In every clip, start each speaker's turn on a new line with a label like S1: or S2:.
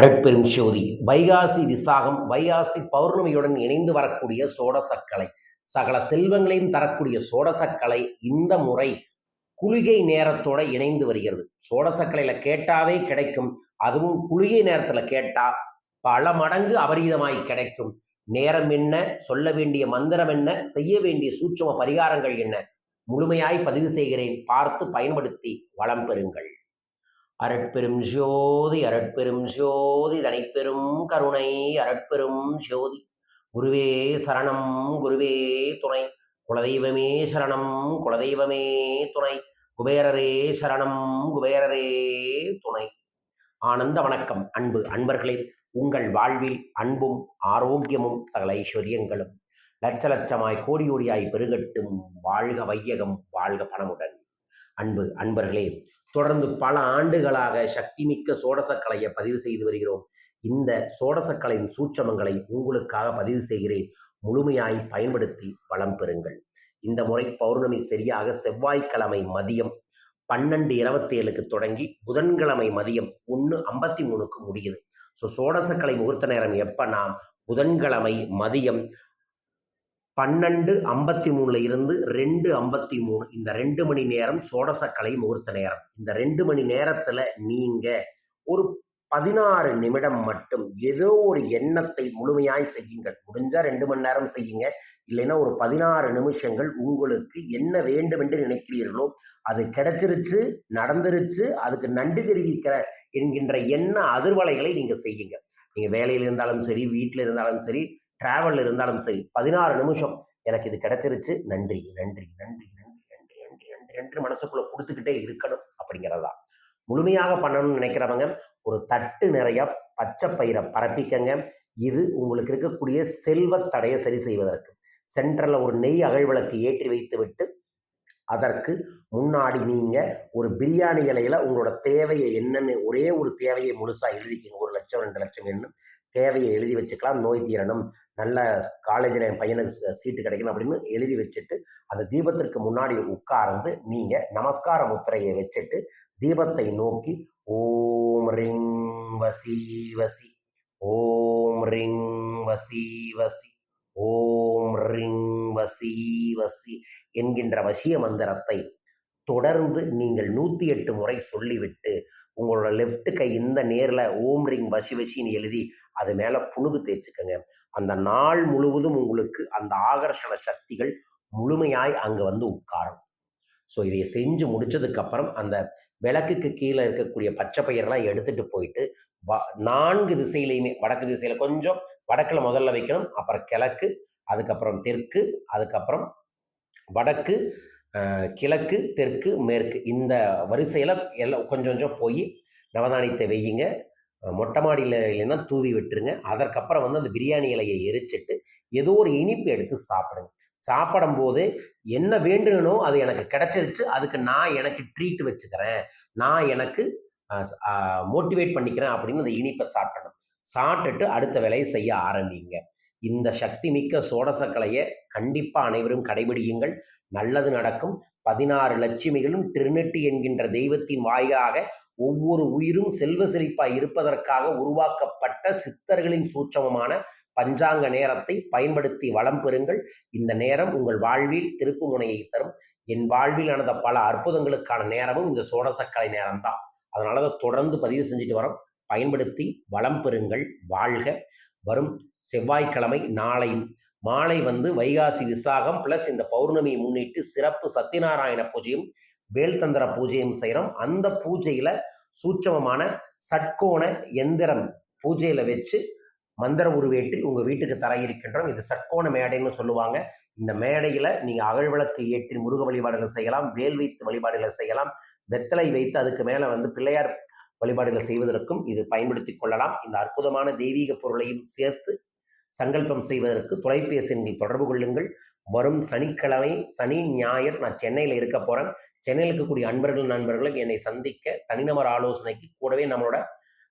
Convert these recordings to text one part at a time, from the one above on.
S1: அருட்பெரும் சோதி வைகாசி விசாகம் வைகாசி பௌர்ணமியுடன் இணைந்து வரக்கூடிய சோடசக்கலை. சகல செல்வங்களையும் தரக்கூடிய சோடசக்கலை இந்த முறை குளிகை நேரத்தோட இணைந்து வருகிறது. சோடசக்கலையில கேட்டாவே கிடைக்கும். அதுவும் குளிகை நேரத்துல கேட்டா பல மடங்கு அபரீதமாய் கிடைக்கும். நேரம் என்ன? சொல்ல வேண்டிய மந்திரம் என்ன? செய்ய வேண்டிய சூட்சம பரிகாரங்கள் என்ன? முழுமையாய் பதிவு செய்கிறேன். பார்த்து பயன்படுத்தி வளம் பெறுங்கள். அரட்பெரும் ஜோதி அரட்பெரும் ஜோதி தனிப்பெரும் கருணை அரட்பெரும் ஜோதி. குருவே சரணம் குருவே துணை. குலதெய்வமே சரணம் குலதெய்வமே துணை. குபேரரே சரணம் குபேரரே துணை. ஆனந்த வணக்கம் அன்பு அன்பர்களே. உங்கள் வாழ்வில் அன்பும் ஆரோக்கியமும் சகல ஐஸ்வர்யங்களும். லட்ச லட்சமாய் கோடி கோடியாய் பெருகட்டும். வாழ்க வையகம் வாழ்க பணமுடன். அன்பு அன்பர்களே தொடர்ந்து பல ஆண்டுகளாக சக்திமிக்க சோடசக்கலையை பதிவு செய்து வருகிறோம். இந்த சோடசக்கலையின் சூட்சமங்களை உங்களுக்காக பதிவு செய்கிறேன். முழுமையாய் பயன்படுத்தி வளம் பெறுங்கள். இந்த முறை பௌர்ணமி சரியாக செவ்வாய்க்கிழமை மதியம் பன்னெண்டு இருபத்தி ஏழுக்கு தொடங்கி புதன்கிழமை மதியம் ஒன்று ஐம்பத்தி மூணுக்கு முடியுது. ஸோ சோடசக்கலை முகூர்த்த நேரம் எப்பன்னா புதன்கிழமை மதியம் பன்னெண்டு ஐம்பத்தி மூணுல இருந்து ரெண்டு ஐம்பத்தி மூணு. இந்த ரெண்டு மணி நேரம் சோடசக்கலை முகூர்த்த நேரம். இந்த ரெண்டு மணி நேரத்துல நீங்க ஒரு பதினாறு நிமிடம் மட்டும் ஏதோ ஒரு எண்ணத்தை முழுமையாய் செய்யுங்கள். முடிஞ்சா ரெண்டு மணி நேரம் செய்யுங்க. இல்லைன்னா ஒரு பதினாறு நிமிஷங்கள் உங்களுக்கு என்ன வேண்டும் என்று நினைக்கிறீர்களோ அது கிடைச்சிருச்சு நடந்துருச்சு அதுக்கு நன்றி தெரிவிக்கிற என்கின்ற எண்ண அதிர்வலைகளை நீங்க செய்யுங்க. நீங்க வேலையில் இருந்தாலும் சரி வீட்டில் இருந்தாலும் சரி டிராவல் இருந்தாலும் சரி பதினாறு நிமிஷம் எனக்கு இது கிடைச்சிருச்சு. நன்றி நன்றி நன்றி நன்றி நன்றி நன்றி நன்றி நன்றி மனசுக்குள்ள கொடுத்துக்கிட்டே இருக்கணும் அப்படிங்கிறதா முழுமையாக பண்ணணும்னு நினைக்கிறவங்க ஒரு தட்டு நிறைய பச்சை பயிரை பரப்பிக்கங்க. இது உங்களுக்கு இருக்கக்கூடிய செல்வ தடையை சரி செய்வதற்கு. சென்ட்ரலில் ஒரு நெய் அகழ்விளக்கு ஏற்றி வைத்து விட்டு அதற்கு முன்னாடி நீங்கள் ஒரு பிரியாணி இலையில் உங்களோட தேவையை என்னென்னு ஒரே ஒரு தேவையை முழுசாக எழுதிக்கிங்க. ஒரு லட்சம் ரெண்டு லட்சம் என்ன தேவையை எழுதி வச்சுக்கலாம் நோய் தீரணும் நல்ல காலேஜில் என் பையனுக்கு சீட்டு கிடைக்கணும் அப்படின்னு எழுதி வச்சுட்டு அந்த தீபத்திற்கு முன்னாடி உட்கார்ந்து நீங்கள் நமஸ்கார முத்திரையை வச்சுட்டு தீபத்தை நோக்கி ஓம் ரிங் வசி வசி ஓம் ரிங் வசி வசி ஓம் ரிங் வசி வசி என்கின்ற வசிய மந்திரத்தை தொடர்ந்து நீங்கள் நூற்றி எட்டு முறை சொல்லிவிட்டு உங்களோட லெஃப்ட் கை இந்த நேரில் ஓம் ரிங் வசி வசின்னு எழுதி அது மேலே புணுகு தேய்ச்சிக்கோங்க. அந்த நாள் முழுவதும் உங்களுக்கு அந்த ஆகர்ஷண சக்திகள் முழுமையாய் அங்கே வந்து உட்காரும். ஸோ இதை செஞ்சு முடிச்சதுக்கப்புறம் அந்த விளக்குக்கு கீழே இருக்கக்கூடிய பச்சை பயிரெல்லாம் எடுத்துகிட்டு போயிட்டு வ நான்கு திசையிலையுமே வடக்கு திசையில் கொஞ்சம் வடக்கில் முதல்ல வைக்கணும் அப்புறம் கிழக்கு அதுக்கப்புறம் தெற்கு அதுக்கப்புறம் வடக்கு கிழக்கு தெற்கு மேற்கு இந்த வரிசையில் எல்லாம் கொஞ்சம் கொஞ்சம் போய் நவதானியத்தை வையுங்க. மொட்டை மாடியில் இல்லைன்னா தூவி விட்டுருங்க. அதற்கப்புறம் வந்து அந்த பிரியாணி இலையை எரிச்சிட்டு ஏதோ ஒரு இனிப்பு எடுத்து சாப்பிடுங்க. சாப்பிடும்போது என்ன வேண்டுனோ அது எனக்கு கிடைச்சிருச்சு. அதுக்கு நான் எனக்கு ட்ரீட் வச்சுக்கிறேன். நான் எனக்கு மோட்டிவேட் பண்ணிக்கிறேன் அப்படின்னு அந்த இனிப்பை சாப்பிடணும். சாப்பிட்டுட்டு அடுத்த வேலையை செய்ய ஆரம்பிங்க. இந்த சக்தி மிக்க சோடசக்கலையை கண்டிப்பாக அனைவரும் கடைபிடியுங்கள். நல்லது நடக்கும். பதினாறு லட்சுமிகளும் ட்ரினிட்டி என்கின்ற தெய்வத்தின் வாயிலாக ஒவ்வொரு உயிரும் செல்வ செழிப்பாய் இருப்பதற்காக உருவாக்கப்பட்ட சித்தர்களின் சூட்சமமான பஞ்சாங்க நேரத்தை பயன்படுத்தி வளம் பெறுங்கள். இந்த நேரம் உங்கள் வாழ்வில் திருப்பு முனையை தரும். என் வாழ்வில் நடந்த பல அற்புதங்களுக்கான நேரமும் இந்த சோடசக்கலை நேரம்தான். அதனால தான் தொடர்ந்து பதிவு செஞ்சுட்டு வரோம். பயன்படுத்தி வளம் பெறுங்கள். வாழ்க. வரும் செவ்வாய்க்கிழமை நாளை மாலை வந்து வைகாசி விசாகம் ப்ளஸ் இந்த பௌர்ணமியை முன்னிட்டு சிறப்பு சத்யநாராயண பூஜையும் வேல்தந்திர பூஜையும் செய்கிறோம் அந்த பூஜையில் சூட்சமமான சட்கோண எந்திரம் பூஜையில் வச்சு மந்திர உருவேற்றி உங்கள் வீட்டுக்கு தர இருக்கின்றோம். இது சட்கோண மேடைன்னு சொல்லுவாங்க. இந்த மேடையில் நீங்கள் அகழ்விளக்கு ஏற்றி முருக வழிபாடுகளை செய்யலாம் வேல் வைத்து வழிபாடுகளை செய்யலாம். வெத்தலை வைத்து அதுக்கு மேலே வந்து பிள்ளையார் வழிபாடுகளை செய்வதற்கும் இது பயன்படுத்தி கொள்ளலாம். இந்த அற்புதமான தெய்வீக பொருளையும் சேர்த்து சங்கல்பம் செய்வதற்கு தொலைபேசி எண்ணில் தொடர்பு கொள்ளுங்கள். வரும் சனிக்கிழமை சனி ஞாயிறு நான் சென்னையில் இருக்க போகிறேன் சென்னையில் இருக்கக்கூடிய அன்பர்கள் நண்பர்களும் என்னை சந்திக்க தனிநபர் ஆலோசனைக்கு கூடவே நம்மளோட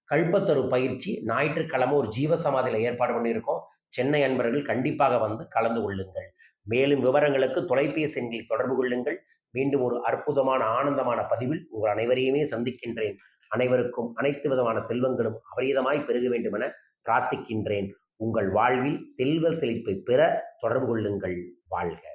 S1: கல்பத்தரு பயிற்சி ஞாயிற்றுக்கிழமை ஒரு ஜீவசமாதியில் ஏற்பாடு பண்ணியிருக்கோம். சென்னை அன்பர்கள் கண்டிப்பாக வந்து கலந்து கொள்ளுங்கள். மேலும் விவரங்களுக்கு தொலைபேசி எண்ணில் தொடர்பு கொள்ளுங்கள். மீண்டும் ஒரு அற்புதமான ஆனந்தமான பதிவில் உங்கள் அனைவரையுமே சந்திக்கின்றேன். அனைவருக்கும் அனைத்து விதமான செல்வங்களும் அபரீதமாய் பெருக வேண்டும் என பிரார்த்திக்கின்றேன். உங்கள் வாழ்வில் செல்வ செழிப்பை பெற தொடர்பு கொள்ளுங்கள் வாழ்க.